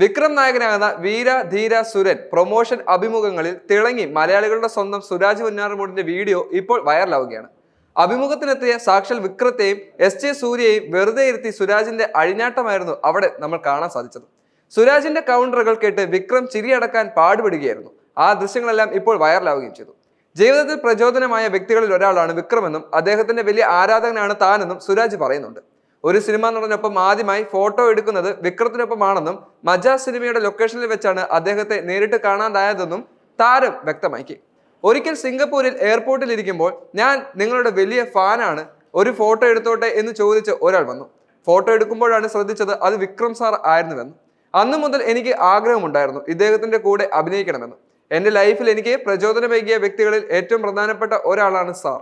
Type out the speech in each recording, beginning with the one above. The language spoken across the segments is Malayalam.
വിക്രം നായകനാകുന്ന വീര ധീര സുരൻ പ്രൊമോഷൻ അഭിമുഖങ്ങളിൽ തിളങ്ങി മലയാളികളുടെ സ്വന്തം സുരാജ് വന്നാറുമൂടിന്റെ വീഡിയോ ഇപ്പോൾ വൈറലാവുകയാണ്. അഭിമുഖത്തിനെത്തിയ സാക്ഷൽ വിക്രത്തെയും എസ് ജെ സൂര്യയെയും വെറുതെ ഇരുത്തി സുരാജിന്റെ അഴിഞ്ഞാട്ടമായിരുന്നു അവിടെ നമ്മൾ കാണാൻ സാധിച്ചത്. സുരാജിന്റെ കൗണ്ടറുകൾ കേട്ട് വിക്രം ചിരിയടക്കാൻ പാടുപെടുകയായിരുന്നു. ആ ദൃശ്യങ്ങളെല്ലാം ഇപ്പോൾ വൈറലാവുകയും ചെയ്തു. ജീവിതത്തിൽ പ്രചോദനമായ വ്യക്തികളിൽ ഒരാളാണ് വിക്രമെന്നും അദ്ദേഹത്തിന്റെ വലിയ ആരാധകനാണ് താനെന്നും സുരാജ് പറയുന്നുണ്ട്. ഒരു സിനിമ നടനൊപ്പം ആദ്യമായി ഫോട്ടോ എടുക്കുന്നത് വിക്രത്തിനൊപ്പമാണെന്നും മജ സിനിമയുടെ ലൊക്കേഷനിൽ വെച്ചാണ് അദ്ദേഹത്തെ നേരിട്ട് കാണാതായതെന്നും താരം വ്യക്തമാക്കി. ഒരിക്കൽ സിംഗപ്പൂരിൽ എയർപോർട്ടിൽ ഇരിക്കുമ്പോൾ ഞാൻ നിങ്ങളുടെ വലിയ ഫാനാണ് ഒരു ഫോട്ടോ എടുത്തോട്ടെ എന്ന് ചോദിച്ച് ഒരാൾ വന്നു. ഫോട്ടോ എടുക്കുമ്പോഴാണ് ശ്രദ്ധിച്ചത് അത് വിക്രം സാർ ആയിരുന്നുവെന്ന്. അന്നു മുതൽ എനിക്ക് ആഗ്രഹമുണ്ടായിരുന്നു ഇദ്ദേഹത്തിന്റെ കൂടെ അഭിനയിക്കണമെന്ന്. എന്റെ ലൈഫിൽ എനിക്ക് പ്രചോദനമേകിയ വ്യക്തികളിൽ ഏറ്റവും പ്രധാനപ്പെട്ട ഒരാളാണ് സാർ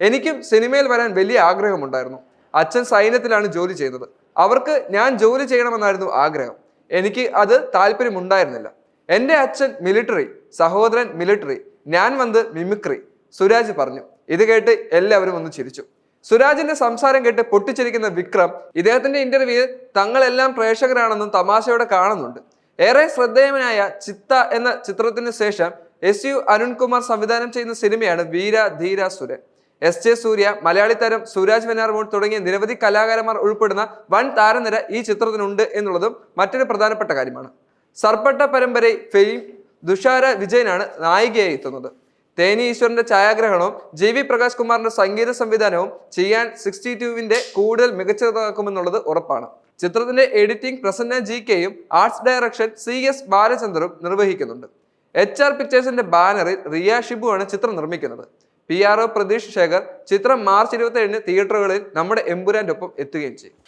എനിക്കും സിനിമയിൽ വരാൻ വലിയ ആഗ്രഹമുണ്ടായിരുന്നു. അച്ഛൻ സൈന്യത്തിലാണ് ജോലി ചെയ്യുന്നത്. അവർക്ക് ഞാൻ ജോലി ചെയ്യണമെന്നായിരുന്നു ആഗ്രഹം. എനിക്ക് അത് താല്പര്യമുണ്ടായിരുന്നില്ല. എന്റെ അച്ഛൻ മിലിറ്ററി സഹോദരൻ മിലിറ്ററി ഞാൻ വന്ന് മിമിക്രി സുരാജ് പറഞ്ഞു. ഇത് കേട്ട് എല്ലാവരും ഒന്ന് ചിരിച്ചു. സുരാജിന്റെ സംസാരം കേട്ട് പൊട്ടിച്ചിരിക്കുന്ന വിക്രം ഇദ്ദേഹത്തിന്റെ ഇന്റർവ്യൂ തങ്ങളെല്ലാം പ്രേക്ഷകരാണെന്നും തമാശയോടെ കാണുന്നുണ്ട്. ഏറെ ശ്രദ്ധേയനായ ചിത്ത എന്ന ചിത്രത്തിന് ശേഷം എസ് യു അരുൺകുമാർ സംവിധാനം ചെയ്യുന്ന സിനിമയാണ് വീര ധീര സുരൻ. എസ് ജെ സൂര്യ മലയാളി താരം സുരാജ് വെനാർമോൾ തുടങ്ങിയ നിരവധി കലാകാരന്മാർ ഉൾപ്പെടുന്ന വൻ താരനിര ഈ ചിത്രത്തിനുണ്ട് എന്നുള്ളതും മറ്റൊരു പ്രധാനപ്പെട്ട കാര്യമാണ്. സർപ്പട്ട പരമ്പര ഫെയിം ദുഷാര വിജയനാണ് നായികയായി എത്തുന്നത്. തേനി ഈശ്വറിന്റെ ഛായാഗ്രഹണവും ജി വി പ്രകാശ് കുമാറിന്റെ സംഗീത സംവിധാനവും ചെയ്യാൻ സിക്സ്റ്റി ടുവിന്റെ കൂടുതൽ മികച്ചതാക്കുമെന്നുള്ളത് ഉറപ്പാണ്. ചിത്രത്തിന്റെ എഡിറ്റിംഗ് പ്രസന്ന ജി കെയും ആർട്സ് ഡയറക്ഷൻ സി എസ് ബാലചന്ദ്രനും നിർവഹിക്കുന്നുണ്ട്. എച്ച് ആർ പിക്ചേഴ്സിന്റെ ബാനറിൽ റിയ ഷിബു ആണ് ചിത്രം നിർമ്മിക്കുന്നത്. P R O Pratheesh Sekhar ചിത്രം മാർച്ച് ഇരുപത്തി ഏഴിന് തിയേറ്ററുകളിൽ നമ്മുടെ എമ്പുരാന്റെ ഒപ്പം എത്തുകയും ചെയ്യും.